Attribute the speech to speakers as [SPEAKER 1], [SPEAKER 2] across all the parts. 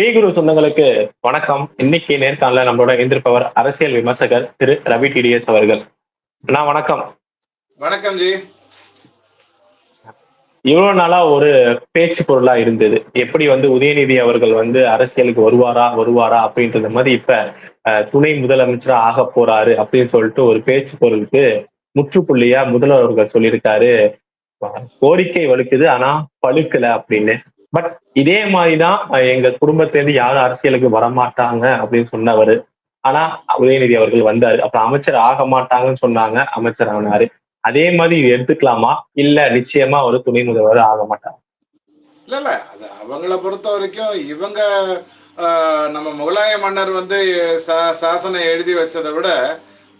[SPEAKER 1] பேகுரு சொந்தங்களுக்கு வணக்கம். இன்னைக்கு நேர்காணல நம்மளோட இணைந்திருப்பவர் அரசியல் விமர்சகர் திரு ரவி டிடிஎஸ் அவர்கள். நான் வணக்கம்.
[SPEAKER 2] வணக்கம் ஜி.
[SPEAKER 1] இவ்வளவு நாளா ஒரு பேச்சு பொருளா இருந்தது. எப்படி வந்து உதயநிதி அவர்கள் வந்து அரசியலுக்கு வருவாரா வருவாரா அப்படின்றது மாதிரி இப்ப துணை முதலமைச்சரா ஆக போறாரு அப்படின்னு சொல்லிட்டு ஒரு பேச்சு பொருளுக்கு முற்றுப்புள்ளியா முதல்வர் அவர்கள் சொல்லியிருக்காரு. கோரிக்கை வலுக்குது ஆனா பழுக்கல அப்படின்னு. பட் இதே மாதிரிதான் எங்க குடும்பத்திலேருந்து யாரும் அரசியலுக்கு வரமாட்டாங்க அப்படின்னு சொன்னவர். ஆனா உதயநிதி அவர்கள் வந்தாரு. அப்புறம் அமைச்சர் ஆக மாட்டாங்கன்னு சொன்னாங்க அமைச்சர் ஆனாரு. அதே மாதிரி இது எடுத்துக்கலாமா? இல்ல நிச்சயமா ஒரு துணை முதல்வர் ஆக மாட்டாங்க.
[SPEAKER 2] இல்ல இல்ல. அது அவங்கள பொறுத்த வரைக்கும் இவங்க ஆஹ், நம்ம முகலாய மன்னர் வந்து சா- சாசனம் எழுதி வச்சதை விட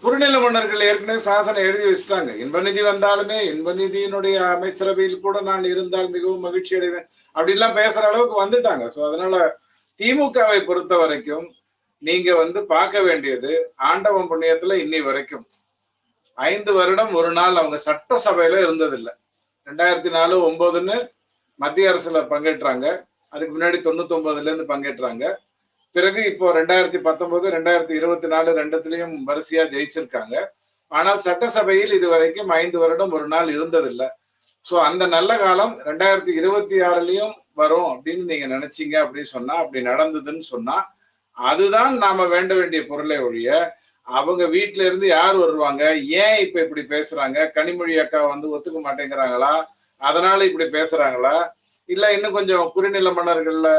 [SPEAKER 2] குறுநில மன்னர்கள் ஏற்கனவே சாசனம் எழுதி வச்சுட்டாங்க. இன்பநிதி வந்தாலுமே இன்பநிதியினுடைய அமைச்சரவையில் கூட நான் இருந்தால் மிகவும் மகிழ்ச்சி அடைவேன். அப்படிலாம் பேசுற அளவுக்கு வந்துட்டாங்க. சோ அதனால திமுகவை பொறுத்த வரைக்கும் நீங்க வந்து பார்க்க வேண்டியது ஆண்டவன் புண்ணியத்துல இன்னி வரைக்கும். ஐந்து வருடம் ஒரு நாள் அவங்க சட்டசபையில இருந்ததில்லை. ரெண்டாயிரத்தி நாலு ஒன்பதுன்னு மத்திய அரசுல பங்கேற்றாங்க. அதுக்கு முன்னாடி தொண்ணூத்தி ஒன்பதுல இருந்து பங்கேற்றாங்க. பிறகு இப்போ ரெண்டாயிரத்தி பத்தொன்பது ரெண்டாயிரத்தி இருபத்தி நாலு ரெண்டுத்துலயும் வரிசையா ஜெயிச்சிருக்காங்க. ஆனால் சட்டசபையில் இதுவரைக்கும் ஐந்து வருடம் ஒரு நாள் இருந்ததில்லை. சோ அந்த நல்ல காலம் ரெண்டாயிரத்தி இருபத்தி ஆறுலயும் வரும் அப்படின்னு நீங்க நினைச்சீங்க அப்படின்னு சொன்னா அப்படி நடந்ததுன்னு சொன்னா அதுதான் நாம வேண்ட வேண்டிய பொருளை ஒழிய அவங்க வீட்டுல இருந்து யார் வருவாங்க? ஏன் இப்ப இப்படி பேசுறாங்க? கனிமொழி அக்கா வந்து ஒத்துக்க மாட்டேங்கிறாங்களா? அதனால இப்படி பேசுறாங்களா? இல்ல இன்னும் கொஞ்சம் குறுநில மன்னர்கள்ல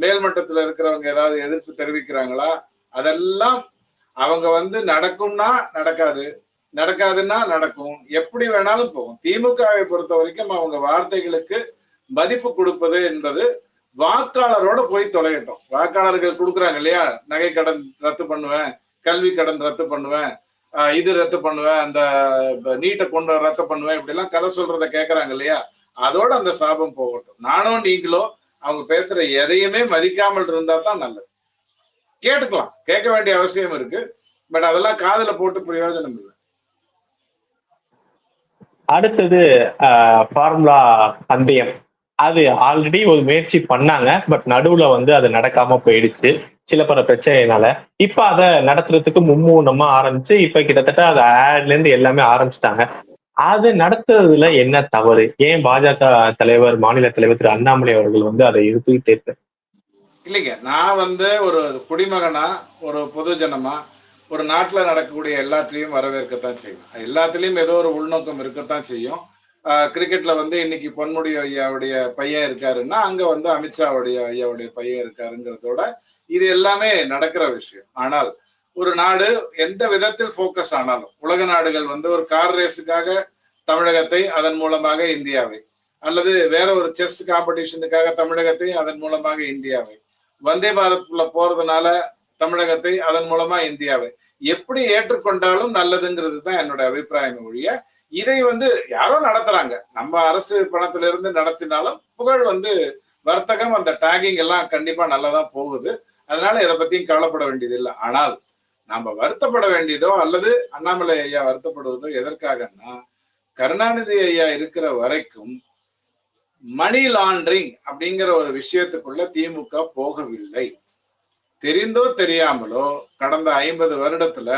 [SPEAKER 2] மேல்மட்டத்துல இருக்கிறவங்க ஏதாவது எதிர்ப்பு தெரிவிக்கிறாங்களா? அதெல்லாம் அவங்க வந்து நடக்கும்னா நடக்காது. நடக்காதுன்னா நடக்கும். எப்படி வேணாலும் போகும். திமுகவை பொறுத்த வரைக்கும் அவங்க வார்த்தைகளுக்கு மதிப்பு கொடுப்பது என்பது வாக்காளரோட போய் தொலையட்டும். வாக்காளர்கள் கொடுக்குறாங்க இல்லையா? நகை கடன் ரத்து பண்ணுவேன் கல்வி கடன் ரத்து பண்ணுவேன் ஆஹ் இது ரத்து பண்ணுவேன் அந்த நீட்டை கொண்டு ரத்து பண்ணுவேன் இப்படி எல்லாம் கதை சொல்றத கேட்கறாங்க இல்லையா? அதோட அந்த சாபம் போகட்டும். நானும் நீங்களும் அவங்க பேசுற எதையுமே மதிக்காமல் இருந்தா தான் நல்லது. கேட்டுக்கலாம். கேட்க வேண்டிய அவசியம் இருக்கு. பட் அதெல்லாம் காதுல போட்டு பிரயோஜனம் இல்லை.
[SPEAKER 1] அடுத்தது ஃபார்முலா பந்தயம். அது ஆல்ரெடி ஒரு முயற்சி பண்ணாங்க. பட் நடுவுல வந்து அது நடக்காம போயிடுச்சு. சில பல பிரச்சனைனால இப்ப அதை நடத்துறதுக்கு மும்மூணமா ஆரம்பிச்சு இப்ப கிட்டத்தட்ட அதை ஆட்ல இருந்து எல்லாமே ஆரம்பிச்சிட்டாங்க. அது நடத்துறதுல என்ன தவறு? ஏன் பாஜக தலைவர் மாநில தலைவர் திரு அண்ணாமலை அவர்கள் வந்து அதை எதிர்த்துக்கிட்டே இருக்காரு?
[SPEAKER 2] இல்லைங்க. நான் வந்து ஒரு குடிமகனா ஒரு பொதுஜனமா ஒரு நாட்டுல நடக்கக்கூடிய எல்லாத்துலயும் வரவேற்கத்தான் செய்யும் எல்லாத்துலயும் ஏதோ ஒரு உள்நோக்கம் இருக்கத்தான் செய்யும். ஆஹ் கிரிக்கெட்ல வந்து இன்னைக்கு பொன்முடி ஐயாவுடைய பையன் இருக்காருன்னா அங்க வந்து அமித்ஷாவுடைய ஐயாவுடைய பையன் இருக்காருங்கிறதோட இது எல்லாமே நடக்கிற விஷயம். ஆனால் ஒரு நாடு எந்த விதத்தில் ஃபோக்கஸ் ஆனாலும் உலக நாடுகள் வந்து ஒரு கார் ரேஸுக்காக தமிழகத்தை அதன் மூலமாக இந்தியாவை. அல்லது வேற ஒரு செஸ் காம்படிஷனுக்காக தமிழகத்தை அதன் மூலமாக இந்தியாவை. வந்தே பாரத்ல போறதுனால தமிழகத்தை அதன் மூலமா இந்தியாவை. எப்படி ஏற்றுக்கொண்டாலும் நல்லதுங்கிறது தான் என்னோட அபிப்பிராயம் ஒழிய இதை வந்து யாரோ நடத்துறாங்க. நம்ம அரசு பணத்துல இருந்து நடத்தினாலும் புகழ் வந்து வர்த்தகம் அந்த டேகிங் எல்லாம் கண்டிப்பா நல்லதான் போகுது. அதனால இதை பத்தியும் கவலைப்பட வேண்டியது இல்லை ஆனால் நாம வருத்தப்பட வேண்டியதோ அல்லது அண்ணாமலை ஐயா வருத்தப்படுவதோ எதற்காகன்னா கருணாநிதி ஐயா இருக்கிற வரைக்கும் மணி லாண்டரிங் அப்படிங்கிற ஒரு விஷயத்துக்குள்ள திமுக போகவில்லை. தெரிந்தோ தெரியாமலோ கடந்த ஐம்பது வருடத்துல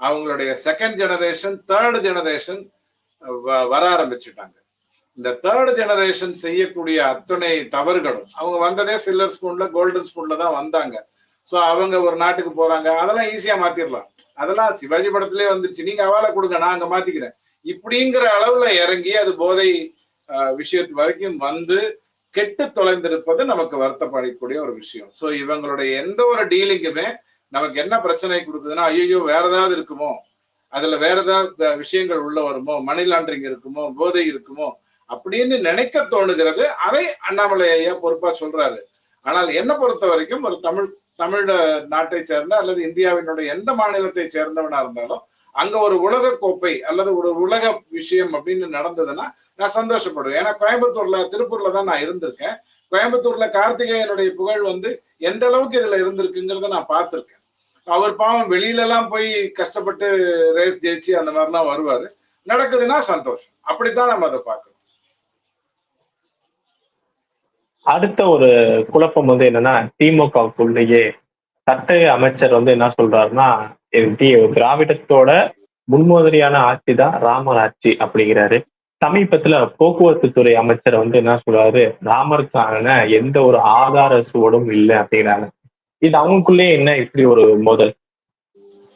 [SPEAKER 2] அவங்களுடைய செகண்ட் ஜெனரேஷன் தேர்டு ஜெனரேஷன் வர ஆரம்பிச்சுட்டாங்க. இந்த தேர்ட் ஜெனரேஷன் செய்யக்கூடிய அத்தனை தவறுகளும் அவங்க வந்ததே சில்லர் ஸ்பூன்ல கோல்டன் ஸ்பூன்ல தான் வந்தாங்க. சோ அவங்க ஒரு நாட்டுக்கு போறாங்க. அதெல்லாம் ஈஸியா மாத்திரலாம். அதெல்லாம் சிவாஜி படத்திலே வந்துருச்சு. நீங்க அவால கொடுங்க நான் அங்க மாத்திக்கிறேன். இப்படிங்கிற அளவுல இறங்கி அது போதை விஷயத்து வரைக்கும் வந்து கெட்டு தொலைந்திருப்பது நமக்கு வருத்தப்படக்கூடிய ஒரு விஷயம். சோ இவங்களுடைய எந்த ஒரு டீலிங்குமே நமக்கு என்ன பிரச்சனை கொடுக்குதுன்னா ஐயோ வேற ஏதாவது இருக்குமோ? அதுல வேற ஏதாவது விஷயங்கள் உள்ள வருமோ? மணி லாண்டரிங் இருக்குமோ? போதை இருக்குமோ? அப்படின்னு நினைக்க தோணுகிறது. அதை அண்ணாமலை ஐயா பொறுப்பா சொல்றாரு. ஆனால் என்ன பொறுத்த வரைக்கும் ஒரு தமிழ் தமிழ் நாட்டை சேர்ந்த அல்லது இந்தியாவினுடைய எந்த மாநிலத்தை சேர்ந்தவனா இருந்தாலும் அங்க ஒரு உலக கோப்பை அல்லது ஒரு உலக விஷயம் அப்படின்னு நடந்ததுன்னா நான் சந்தோஷப்படுவேன். ஏன்னா கோயம்புத்தூர்ல திருப்பூர்ல தான் நான் இருந்திருக்கேன். கோயம்புத்தூர்ல கார்த்திகேயனுடைய புகழ் வந்து எந்த அளவுக்கு இதுல இருந்திருக்குங்கிறத நான் பார்த்திருக்கேன். அவர் பாவம் வெளியில எல்லாம் போய் கஷ்டப்பட்டு ரேஸ் ஜெயிச்சு அந்த மாதிரிலாம் வருவாரு. நடக்குதுன்னா சந்தோஷம். அப்படித்தான் நம்ம அதை பார்க்கணும்.
[SPEAKER 1] அடுத்த ஒரு குழப்பம் வந்து என்னன்னா திமுகவுக்குள்ளேயே சட்ட அமைச்சர் வந்து என்ன சொல்றாருன்னா திராவிடத்தோட முன்மாதிரியான ஆட்சி தான் ராமர் ஆட்சி அப்படிங்கிறாரு. சமீபத்துல போக்குவரத்து துறை அமைச்சர் வந்து என்ன சொல்றாரு ராமருக்கான எந்த ஒரு ஆதார சுவடும் இல்லை அப்படிங்கிறாங்க. இது அவங்களுக்குள்ளே என்ன இப்படி ஒரு மோதல்?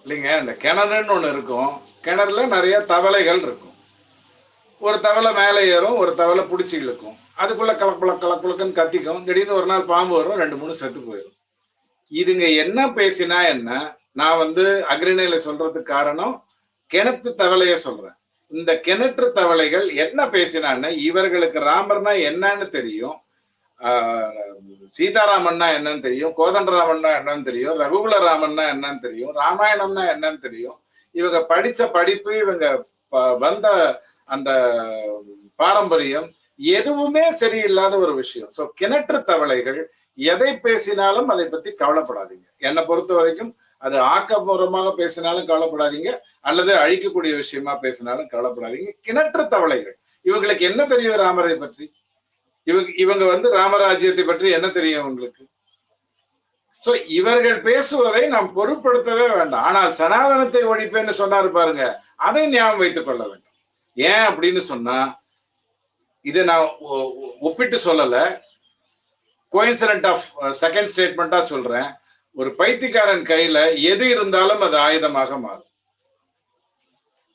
[SPEAKER 2] இல்லைங்க இந்த கிணறுன்னு ஒண்ணு இருக்கும். கிணறுல நிறைய தவளைகள் இருக்கும். ஒரு தவளை மேலே ஏறும் ஒரு தவளை பிடிச்சி இழுக்கும். அதுக்குள்ள கலக்குல கலக்குலக்குன்னு கத்திக்கும். திடீர்னு ஒரு நாள் பாம்பு வரும் ரெண்டு மூணு செத்து போயிடும் இதுங்க என்ன பேசினா என்ன நான் வந்து அக்ரிணையில சொல்றதுக்கு காரணம் கிணத்து தவளைய சொல்றேன். இந்த கிணற்று தவளைகள் என்ன பேசினான்னு இவர்களுக்கு ராமர்னா என்னன்னு தெரியும் சீதாராமன்னா என்னன்னு தெரியும் கோதண்டராமன்னா என்னன்னு தெரியும் ரகுகுல ராமன்னா என்னன்னு தெரியும் ராமாயணம்னா என்னன்னு தெரியும். இவங்க படிச்ச படிப்பு இவங்க வந்த அந்த பாரம்பரியம் எதுவுமே சரியில்லாத ஒரு விஷயம். சோ கிணற்று தவளைகள் எதை பேசினாலும் அதை பத்தி கவலைப்படாதீங்க. என்னை பொறுத்த வரைக்கும் அது ஆக்கப்பூர்வமாக பேசினாலும் கவலைப்படாதீங்க. அல்லது அழிக்கக்கூடிய விஷயமா பேசினாலும் கவலைப்படாதீங்க. கிணற்று தவளைகள். இவங்களுக்கு என்ன தெரியும் ராமரை பற்றி? இவங்க இவங்க வந்து ராமராஜ்யத்தை பற்றி என்ன தெரியும் உங்களுக்கு? சோ இவர்கள் பேசுவதை நாம் பொருட்படுத்தவே வேண்டாம். ஆனால் சனாதனத்தை ஒழிப்பேன்னு சொன்னாரு பாருங்க. அதை ஞாபகம் வைத்துக் கொள்ள வேண்டும். ஏன் அப்படின்னு சொன்னா இதை நான் ஒ- ஒப்பிட்டு சொல்லல. கோயின்சிடன்ட் ஆஃப் செகண்ட் ஸ்டேட்மெண்டா சொல்றேன். ஒரு பைத்தியக்காரன் கையில எது இருந்தாலும் அது ஆயுதமாக மாறும்.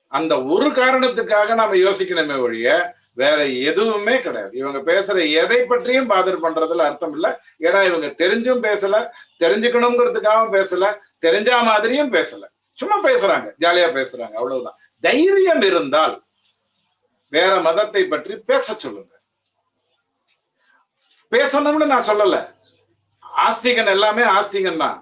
[SPEAKER 2] அந்த ஒரு காரணத்துக்காக நாம யோசிக்கணுமே ஒழிய வேற எதுவுமே கிடையாது. இவங்க பேசுற எதை பற்றியும் பாதர் பண்றதுல அர்த்தம் இல்ல. ஏன்னா இவங்க தெரிஞ்சும் பேசல தெரிஞ்சுக்கணுங்கிறதுக்காகவும் பேசல தெரிஞ்சா மாதிரியும் பேசல. சும்மா பேசுறாங்க ஜாலியா பேசுறாங்க அவ்வளவுதான். தைரியம் இருந்தால் வேற மதத்தை பற்றி பேச சொல்லுங்க. பேசணும்னு நான் சொல்லல. ஆஸ்திகன் எல்லாமே ஆஸ்திகன் தான்.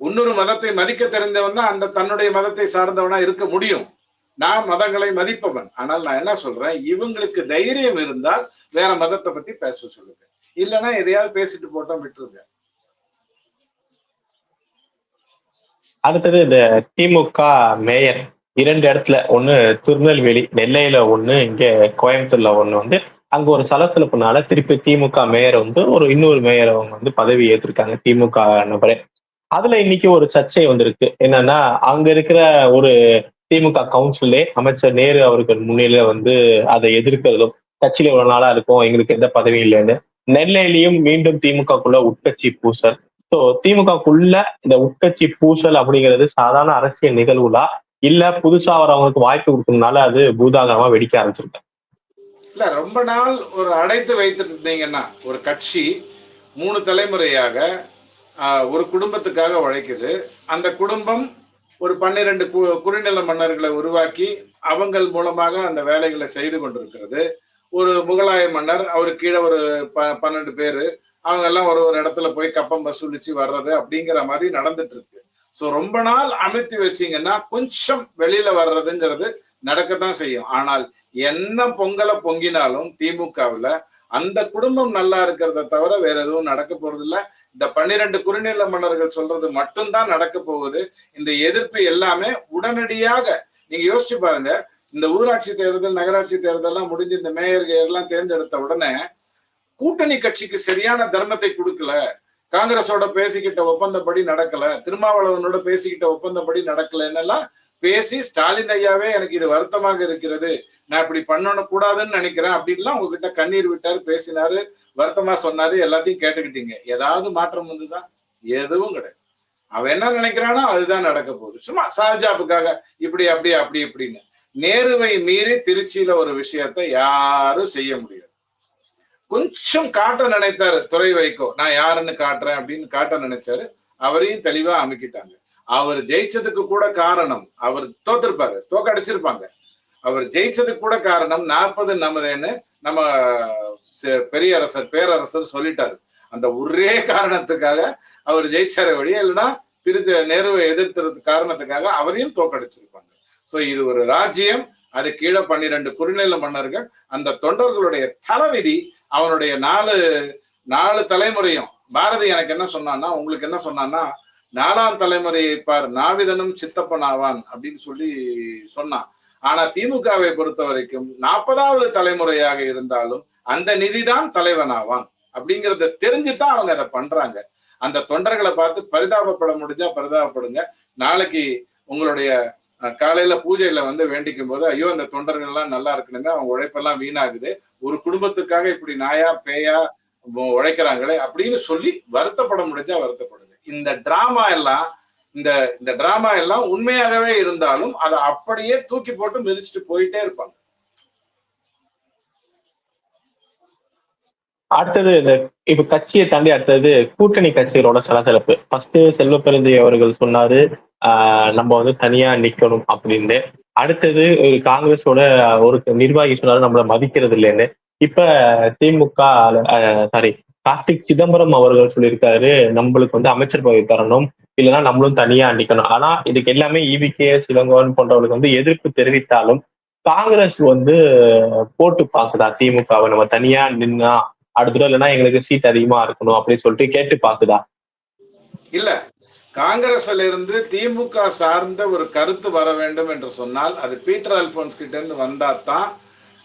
[SPEAKER 2] இன்னொரு மதத்தை மதிக்க தெரிந்தவன் தான் அந்த தன்னுடைய மதத்தை சார்ந்தவனா இருக்க முடியும். நான் மதங்களை மதிப்பவன். ஆனால் நான் என்ன சொல்றேன்? இவங்களுக்கு தைரியம் இருந்தால் வேற மதத்தை பத்தி பேச சொல்லுங்க. இல்லைன்னா எதையாவது பேசிட்டு போட்டோம் விட்டுருங்க.
[SPEAKER 1] அடுத்தது இந்த திமுக மேயர். இரண்டு இடத்துல ஒண்ணு திருநெல்வேலி நெல்லையில ஒண்ணு இங்க கோயம்புத்தூர்ல ஒண்ணு வந்து அங்க ஒரு சலசலப்புனால திருப்பி திமுக மேயர் வந்து ஒரு இன்னொரு மேயர் அவங்க வந்து பதவி ஏற்றிருக்காங்க திமுக நபரே. அதுல இன்னைக்கு ஒரு சர்ச்சை வந்திருக்கு. என்னன்னா அங்க இருக்கிற ஒரு திமுக கவுன்சிலே அமைச்சர் நேரு அவர்கள் முன்னிலையில வந்து அதை எதிர்க்கிறதும் கட்சியில இவ்வளவு நாளா இருக்கும் எங்களுக்கு எந்த பதவியும் இல்லைன்னு நெல்லையிலையும் மீண்டும் திமுகக்குள்ள உட்கட்சி பூசல். ஸோ திமுகக்குள்ள இந்த உட்கட்சி பூசல் அப்படிங்கிறது சாதாரண அரசியல் நிகழ்வுலா இல்ல புதுசா வரவங்களுக்கு வாய்ப்பு கொடுக்கறதுனால அது பூதாகரமா வெடிக்க ஆரம்பிச்சிருக்கேன்
[SPEAKER 2] இல்ல ரொம்ப நாள் ஒரு அடைத்து வைத்துட்டு இருந்தீங்கன்னா ஒரு கட்சி மூணு தலைமுறையாக ஆஹ், ஒரு குடும்பத்துக்காக உழைக்குது. அந்த குடும்பம் ஒரு பன்னிரண்டு கு குறுநில மன்னர்களை உருவாக்கி அவங்கள் மூலமாக அந்த வேலைகளை செய்து கொண்டிருக்கிறது. ஒரு முகலாய மன்னர் அவரு கீழே ஒரு ப பன்னெண்டு பேரு அவங்க எல்லாம் ஒரு ஒரு இடத்துல போய் கப்பம் வசூலிச்சு வர்றது அப்படிங்கிற மாதிரி நடந்துட்டு இருக்கு. சோ ரொம்ப நாள் அமுத்தி வச்சீங்கன்னா கொஞ்சம் வெளியில வர்றதுங்கிறது நடக்கத்தான் செய்யும். ஆனால் என்ன பொங்கலை பொங்கினாலும் திமுகவுல அந்த குடும்பம் நல்லா இருக்கிறத தவிர வேற எதுவும் நடக்க போறது இல்ல இந்த பன்னிரண்டு குறுநில மன்னர்கள் சொல்றது மட்டும்தான் நடக்க போகுது. இந்த எதிர்ப்பு எல்லாமே உடனடியாக நீங்க யோசிச்சு பாருங்க இந்த ஊராட்சி தேர்தல் நகராட்சி தேர்தல் எல்லாம் முடிஞ்சு இந்த மேயர் எல்லாம் தேர்ந்தெடுத்த உடனே கூட்டணி கட்சிக்கு சரியான தர்மத்தை கொடுக்கல. காங்கிரஸோட பேசிக்கிட்ட ஒப்பந்தப்படி நடக்கல திருமாவளவனோட பேசிக்கிட்ட ஒப்பந்தப்படி நடக்கலன்னு எல்லாம் பேசி ஸ்டாலின் ஐயாவே எனக்கு இது வருத்தமாக இருக்கிறது. நான் இப்படி பண்ணணும் கூடாதுன்னு நினைக்கிறேன் அப்படின்லாம் உங்ககிட்ட கண்ணீர் விட்டாரு பேசினாரு வருத்தமா சொன்னாரு எல்லாத்தையும் கேட்டுக்கிட்டீங்க. ஏதாவது மாற்றம் வந்துதான் எதுவும் கிடையாது. அவன் என்ன நினைக்கிறானோ அதுதான் நடக்க போகுது. சும்மா சார்ஜாப்புக்காக இப்படி அப்படி அப்படி இப்படின்னு. நேருவை மீறி திருச்சியில ஒரு விஷயத்த யாரும் செய்ய முடியும் கொஞ்சம் காட்ட நினைத்தாரு. துறை வைக்கோ நான் யாருன்னு காட்டுறேன் அப்படின்னு காட்ட நினைச்சாரு. அவரையும் தெளிவா அமைக்கிட்டாங்க. அவர் ஜெயிச்சதுக்கு கூட காரணம் அவர் தோத்திருப்பாரு தோக்கடிச்சிருப்பாங்க அவர் ஜெயிச்சதுக்கு கூட காரணம் நாற்பது நமதேன்னு நம்ம செ- பெரியரசர் பேரரசர் சொல்லிட்டாரு. அந்த ஒரே காரணத்துக்காக அவர் ஜெயிச்சார வழியே இல்லைன்னா திரு நேருவை எதிர்த்துறது காரணத்துக்காக அவரையும் தோக்கடிச்சிருப்பாங்க. சோ இது ஒரு ராஜ்யம். அது கீழே பன்னிரண்டு குறுநில மன்னர்கள் அந்த தொண்டர்களுடைய தலைவிதி அவனுடைய நாலு நாலு தலைமுறையும். பாரதி எனக்கு என்ன சொன்னான்னா உங்களுக்கு என்ன சொன்னான்னா நாலாம் தலைமுறையை பார் நாவிதனும் சித்தப்பன் ஆவான் அப்படின்னு சொல்லி சொன்னான். ஆனா திமுகவை பொறுத்த வரைக்கும் நாற்பதாவது தலைமுறையாக இருந்தாலும் அந்த நிதிதான் தலைவனாவான் அப்படிங்கறத தெரிஞ்சுதான் அவங்க அதை பண்றாங்க. அந்த தொண்டர்களை பார்த்து பரிதாபப்பட முடிஞ்சா பரிதாபப்படுங்க. நாளைக்கு உங்களுடைய காலையில பூஜையில வந்து வேண்டிக்கும் போது ஐயோ அந்த தொண்டர்கள் எல்லாம் நல்லா இருக்கணுங்க அவங்க உழைப்பெல்லாம் வீணாகுது ஒரு குடும்பத்துக்காக இப்படி நாயா பேயா உழைக்கிறாங்களே அப்படின்னு சொல்லி வருத்தப்பட முடிஞ்சா வருத்தப்படுது இந்த டிராமா எல்லாம் இந்த இந்த டிராமா எல்லாம் உண்மையாகவே இருந்தாலும் அதை அப்படியே தூக்கி போட்டு மிதிச்சுட்டு போயிட்டே இருப்பாங்க.
[SPEAKER 1] அடுத்தது இந்த இப்ப கட்சியை தாண்டி அடுத்தது கூட்டணி கட்சிகளோட சலசலப்பு. ஃபர்ஸ்ட் செல்வ அவர்கள் சொன்னாரு நம்ம வந்து தனியா நிக்கணும் அப்படின்னு அடுத்தது ஒரு காங்கிரஸோட ஒரு நிர்வாகி சொன்னாரு நம்மள மதிக்கிறது இல்லைன்னு. இப்ப திமுக சாரி கார்த்திக் சிதம்பரம் அவர்கள் சொல்லியிருக்காரு நம்மளுக்கு வந்து அமைச்சர் பதவி தரணும் இல்லைன்னா நம்மளும் தனியா நிக்கணும். ஆனா இதுக்கு எல்லாமே இவிகே சிலங்கோன் போன்றவர்களுக்கு வந்து எதிர்ப்பு தெரிவித்தாலும் காங்கிரஸ் வந்து போட்டு பாக்குதா திமுகவை? நம்ம தனியா நின்னா அடுத்த இல்லைன்னா எங்களுக்கு சீட் அதிகமா இருக்கணும் அப்படின்னு சொல்லிட்டு கேட்டு பாக்குதா
[SPEAKER 2] இல்ல. காங்கிரஸ்ல இருந்து திமுக சார்ந்த ஒரு கருத்து வர வேண்டும் என்று சொன்னால் அது பீட்டர் அல்போன்ஸ் கிட்ட இருந்து வந்தா தான்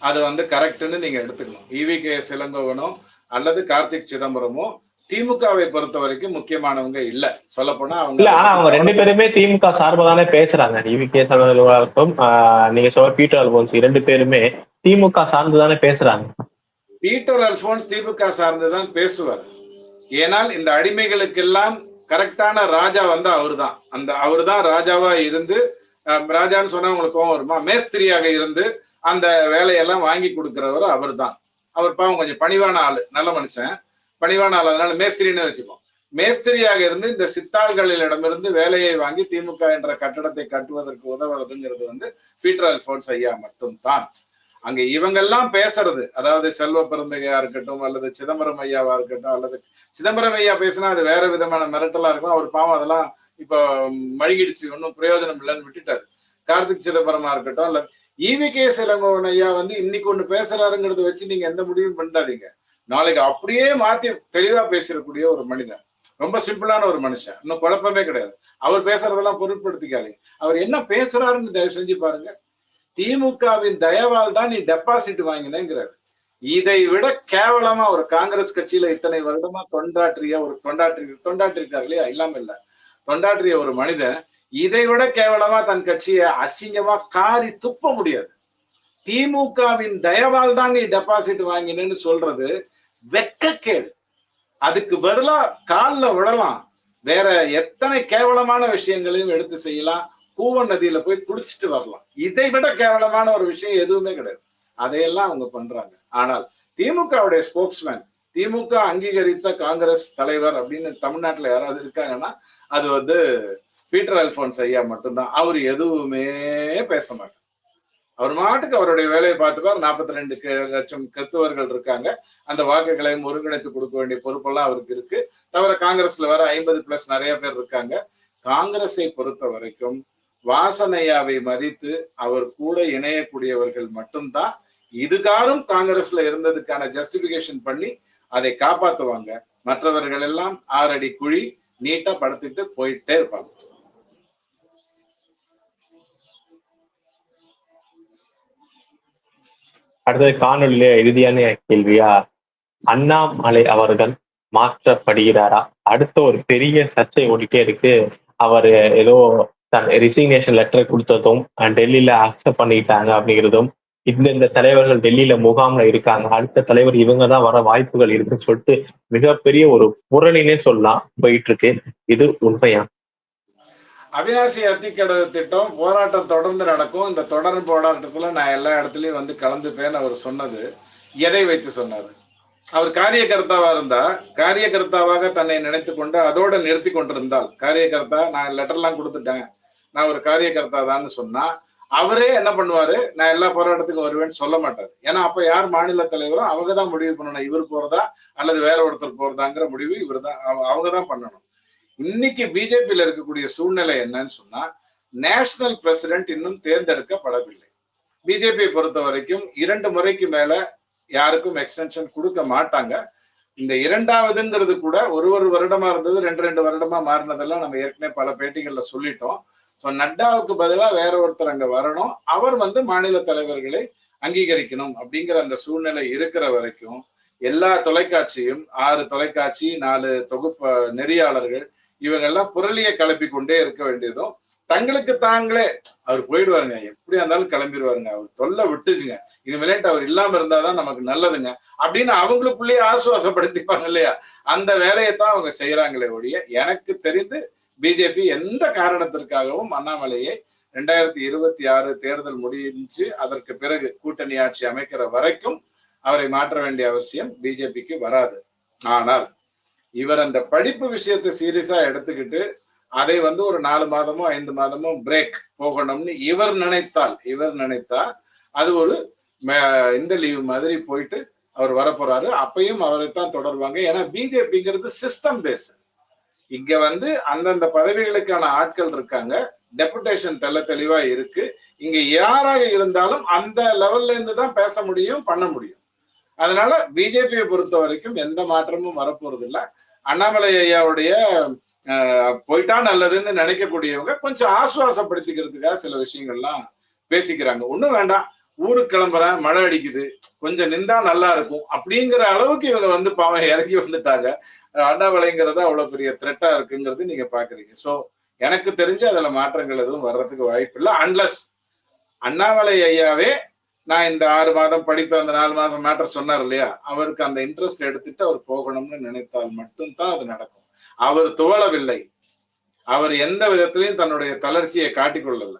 [SPEAKER 2] அது வந்து கரெக்ட்னு நீங்க எடுத்துக்கணும். இவி கே சிலங்கோவனோ அல்லது கார்த்திக் சிதம்பரமோ திமுகவை பொறுத்த வரைக்கும் முக்கியமானவங்க இல்ல. சொல்ல போனா
[SPEAKER 1] இல்ல ஆனா அவங்க
[SPEAKER 2] அவங்க
[SPEAKER 1] ரெண்டு பேருமே திமுக சார்பா தானே பேசுறாங்க. இவி கே சலவாக்கும் நீங்க சொல்ற பீட்டர் அல்போன்ஸ் இரண்டு பேருமே திமுக சார்ந்து தானே பேசுறாங்க.
[SPEAKER 2] பீட்டர் அல்போன்ஸ் திமுக சார்ந்துதான் பேசுவார். ஏனால் இந்த அடிமைகளுக்கெல்லாம் கரெக்டான ராஜா வந்து அவர்தான். அந்த அவர்தான் ராஜாவா இருந்து ராஜான்னு சொன்னா உங்களுக்கு கோவம் வருமா? மேஸ்திரியாக இருந்து அந்த வேலையெல்லாம் வாங்கி கொடுக்கிறவர் அவர்தான். அவர் பாவம் கொஞ்சம் பணிவான ஆளு நல்ல மனுஷன். பணிவான ஆள் அதனால மேஸ்திரின்னு வச்சுப்போம் மேஸ்திரியாக இருந்து இந்த சித்தாள்களிடமிருந்து வேலையை வாங்கி திமுக என்ற கட்டடத்தை கட்டுவதற்கு உதவுறதுங்கிறது வந்து பீட்டர் அல்போன்ஸ் ஐயா மட்டும்தான். அங்க இவங்கெல்லாம் பேசுறது. அதாவது செல்வ பெருந்தகையா இருக்கட்டும் அல்லது சிதம்பரம் ஐயாவா இருக்கட்டும் அல்லது சிதம்பரம் ஐயா பேசினா அது வேற விதமான மிரட்டலா இருக்கும். அவர் பாவம் அதெல்லாம் இப்போ மழுகிடுச்சு ஒன்றும் பிரயோஜனம் இல்லைன்னு விட்டுட்டாரு. கார்த்திக் சிதம்பரமா இருக்கட்டும் அல்ல ஈவி கே. சிலங்கோவன் ஐயா வந்து இன்னைக்கு ஒண்ணு பேசுறாருங்கிறத வச்சு நீங்க எந்த முடிவும் பண்ணாதீங்க. நாளைக்கு அப்படியே மாத்தி தெளிவா பேசக்கூடிய ஒரு மனிதன். ரொம்ப சிம்பிளான ஒரு மனுஷன். இன்னும் குழப்பமே கிடையாது. அவர் பேசுறதெல்லாம் பொருட்படுத்திக்காதீங்க. அவர் என்ன பேசுறாருன்னு தயவு செஞ்சு பாருங்க. திமுகவின் தயவால் தான் நீ டெபாசிட் வாங்கினேங்கிறாரு. இதை விட கேவலமா ஒரு காங்கிரஸ் கட்சியில இத்தனை வருடமா தொண்டாற்றிய ஒரு தொண்டாற்றி தொண்டாற்றிருக்காரு இல்லையா? இல்லாம இல்ல. தொண்டாற்றிய ஒரு மனிதன் இதை விட கேவலமா தன் கட்சியை அசிங்கமா காரி துப்ப முடியாது. திமுகவின் தயவால் தான் நீ டெபாசிட் வாங்கினேன்னு சொல்றது வெக்கக்கேடு. அதுக்கு பதிலா கால்ல விடலாம். வேற எத்தனை கேவலமான விஷயங்களையும் எடுத்து செய்யலாம். கூவன் நதியில போய் குடிச்சிட்டு வரலாம். இதை விட கேவலமான ஒரு விஷயம் எதுவுமே கிடையாது. அதையெல்லாம் அவங்க பண்றாங்க. ஆனால் திமுகவுடைய ஸ்போக்ஸ்மேன் திமுக அங்கீகரித்த காங்கிரஸ் தலைவர் அப்படின்னு தமிழ்நாட்டுல யாராவது இருக்காங்கன்னா அது வந்து பீட்டர் அல்போன்ஸ் ஐயா மட்டும்தான். அவர் எதுவுமே பேச மாட்டார். அவர் மாட்டுக்கு அவருடைய வேலையை பார்த்துப்பார். நாற்பத்தி ரெண்டு லட்சம் கிறிஸ்தவர்கள் இருக்காங்க. அந்த வாக்குகளையும் ஒருங்கிணைத்து கொடுக்க வேண்டிய பொறுப்பெல்லாம் அவருக்கு இருக்கு. தவிர காங்கிரஸ்ல வேற ஐம்பது பிளஸ் நிறைய பேர் இருக்காங்க. காங்கிரஸை பொறுத்த வரைக்கும் வாசனையாவை மதித்து அவர் கூட இணையக்கூடியவர்கள் மட்டும்தான் இதுகாரும் காங்கிரஸ்ல இருந்ததுக்கான ஜஸ்டிபிகேஷன் பண்ணி அதை காப்பாத்துவாங்க. மற்றவர்கள் எல்லாம் ஆறடி குழி நீட்டா படுத்துட்டு போயிட்டே இருப்பாங்க.
[SPEAKER 1] அடுத்தது காணொலியில இறுதியான கேள்வியா அண்ணாமலை அவர்கள் மாற்றப்படுகிறாரா? அடுத்த ஒரு பெரிய சர்ச்சை ஓடிட்டே இருக்கு. அவர் ஏதோ தன் ரிசிக்னேஷன் லெட்டரை கொடுத்ததும் டெல்லியில அக்செப்ட் பண்ணிக்கிட்டாங்க அப்படிங்கிறதும் இந்த இந்த தலைவர்கள் டெல்லியில முகாம்ல இருக்காங்க. அடுத்த தலைவர் இவங்க தான் வர வாய்ப்புகள் இருக்குன்னு சொல்லிட்டு மிகப்பெரிய ஒரு புரளினே சொல்லலாம் போயிட்டு இருக்கு இது உண்மையா?
[SPEAKER 2] அவினாசி அத்திக்கடவு திட்டம் போராட்டம் தொடர்ந்து நடக்கும். இந்த தொடர் போராட்டத்துல நான் எல்லா இடத்துலயும் வந்து கலந்துப்பேன்னு அவர் சொன்னது. எதை வைத்து சொன்னார்? அவர் காரியகர்த்தாவா இருந்தா காரியகர்த்தாவாக தன்னை நினைத்து கொண்டு அதோட நிறுத்தி கொண்டிருந்தால் காரியகர்த்தா நான் லெட்டர்லாம் கொடுத்துட்டேன். நான் ஒரு காரியகர்த்தா தான் சொன்னா அவரே என்ன பண்ணுவாரு? நான் எல்லா போராட்டத்துக்கும் வருவேன்னு சொல்ல மாட்டாரு. ஏன்னா அப்ப யார் மாநில தலைவரோ அவங்க தான் முடிவு பண்ணணும். இவர் போறதா? அல்லது வேற ஒருத்தர் போறதாங்கிற முடிவு இவர் தான் அவங்க தான் பண்ணணும். இன்னைக்கு பிஜேபியில இருக்கக்கூடிய சூழ்நிலை என்னன்னு சொன்னா நேஷனல் பிரசிடென்ட் இன்னும் தேர்ந்தெடுக்கப்படவில்லை. பிஜேபியை பொறுத்த வரைக்கும் இரண்டு முறைக்கு மேல யாருக்கும் எக்ஸ்டென்ஷன் கொடுக்க மாட்டாங்க. இந்த இரண்டாவதுங்கிறது கூட ஒரு ஒரு வருடமா இருந்தது ரெண்டு ரெண்டு வருடமா மாறினதெல்லாம் நம்ம ஏற்கனவே பல பேட்டிகள்ல சொல்லிட்டோம். சோ நட்டாவுக்கு பதிலா வேற ஒருத்தர் அங்க வரணும். அவர் வந்து மாநில தலைவர்களை அங்கீகரிக்கணும் அப்படிங்கிற அந்த சூழ்நிலை இருக்கிற வரைக்கும் எல்லா தொலைக்காட்சியும் ஆறு தொலைக்காட்சி நாலு தொகுப்பு நெறியாளர்கள் இவங்க எல்லாம் புரளியை கிளப்பி கொண்டே இருக்க வேண்டியதும் தங்களுக்கு தாங்களே அவர் போயிடுவாருங்க. எப்படியா இருந்தாலும் கிளம்பிடுவாருங்க. அவர் தொல்லை விட்டுச்சுங்க. இனிமேலேட்டு அவர் இல்லாம இருந்தாதான் நமக்கு நல்லதுங்க. அப்படின்னு அவங்களுக்குள்ளேயே ஆசுவாசப்படுத்திப்பாங்க இல்லையா? அந்த வேலையை தான் அவங்க செய்யறாங்களே ஒழிய எனக்கு தெரிந்து பிஜேபி எந்த காரணத்திற்காகவும் அண்ணாமலையை ரெண்டாயிரத்தி இருபத்தி ஆறு தேர்தல் முடிஞ்சு அதற்கு பிறகு கூட்டணி ஆட்சி அமைக்கிற வரைக்கும் அவரை மாற்ற வேண்டிய அவசியம் பிஜேபிக்கு வராது. ஆனால் இவர் அந்த படிப்பு விஷயத்தை சீரியஸா எடுத்துக்கிட்டு அதை வந்து ஒரு நாலு மாதமோ ஐந்து மாதமோ பிரேக் போகணும்னு இவர் நினைத்தால் இவர் நினைத்தால் அது ஒரு இந்த லீவு மாதிரி போயிட்டு அவர் வரப்போறாரு. அப்பயும் அவரைத்தான் தொடர்வாங்க. ஏன்னா பிஜேபிங்கிறது சிஸ்டம் பேஸ் இங்க வந்து அந்தந்த பதவிகளுக்கான ஆட்கள் இருக்காங்க. டெபுடேஷன் தெல்ல தெளிவா இருக்கு. இங்க யாராக இருந்தாலும் அந்த லெவல்ல இருந்து தான் பேச முடியும் பண்ண முடியும். அதனால பிஜேபியை பொறுத்த வரைக்கும் எந்த மாற்றமும் வரப்போறது இல்லை அண்ணாமலை ஐயாவுடைய போயிட்டா நல்லதுன்னு நினைக்கக்கூடியவங்க கொஞ்சம் ஆசுவாசப்படுத்திக்கிறதுக்காக சில விஷயங்கள்லாம் பேசிக்கிறாங்க. ஒண்ணும் வேண்டாம். ஊருக்கு கிளம்புறேன் மழை அடிக்குது கொஞ்சம் நின்றா நல்லா இருக்கும் அப்படிங்கிற அளவுக்கு இவங்க வந்து பாவம் இறங்கி வந்துட்டாங்க. அண்ணாமலைங்கிறது அவ்வளவு பெரிய த்ரெட்டா இருக்குங்கிறது நீங்க பாக்குறீங்க. சோ எனக்கு தெரிஞ்சு அதுல மாற்றங்கள் எதுவும் வர்றதுக்கு வாய்ப்பு இல்லை அன்லஸ் அண்ணாமலை ஐயாவே நான் இந்த ஆறு மாதம் படிப்பேன் அந்த நாலு மாதம் மேட்டர் சொன்னார் இல்லையா? அவருக்கு அந்த இன்ட்ரெஸ்ட் எடுத்துட்டு அவர் போகணும்னு நினைத்தால் மட்டும்தான் அது நடக்கும். அவர் துவளவில்லை. அவர் எந்த விதத்திலையும் தன்னுடைய தளர்ச்சியை காட்டிக்கொள்ளல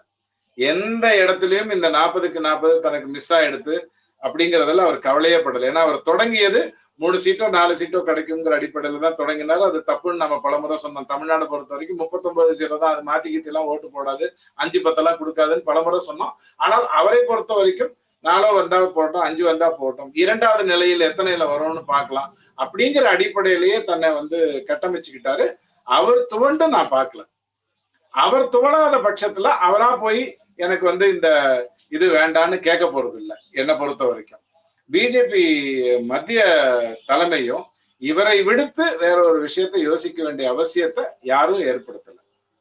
[SPEAKER 2] எந்த இடத்துலயும் இந்த நாற்பதுக்கு நாற்பது தனக்கு மிஸ் ஆயிடுது அப்படிங்கறதுல அவர் கவலையே படல. ஏன்னா அவர் தொடங்கியது மூணு சீட்டோ நாலு சீட்டோ கிடைக்குங்கிற அடிப்படையில தான் தொடங்கினாலும் அது தப்புன்னு நம்ம பலமுறை சொன்னோம். தமிழ்நாடு பொறுத்த வரைக்கும் முப்பத்தொன்பது சீட்டோ தான் அது மாத்தி கீத்தி எல்லாம் ஓட்டு போடாது அஞ்சு பத்தெல்லாம் கொடுக்காதுன்னு பலமுறை சொன்னோம். ஆனால் அவரை பொறுத்த வரைக்கும் நாலோ வந்தா போட்டோம் அஞ்சு வந்தா போட்டோம் இரண்டாவது நிலையில் எத்தனையில வரும்னு பார்க்கலாம். அப்படிங்கிற அடிப்படையிலேயே தன்னை வந்து கட்டமைச்சுக்கிட்டாரு. அவர் துவண்டு நான் பார்க்கல. அவர் துவளாத பட்சத்துல அவரா போய் எனக்கு வந்து இந்த இது வேண்டான்னு கேட்க போறது இல்லை என்னை பொறுத்த வரைக்கும். பிஜேபி மத்திய தலைமையும் இவரை விடுத்து வேற ஒரு விஷயத்தை யோசிக்க வேண்டிய அவசியத்தை யாரும் ஏற்படுத்தல.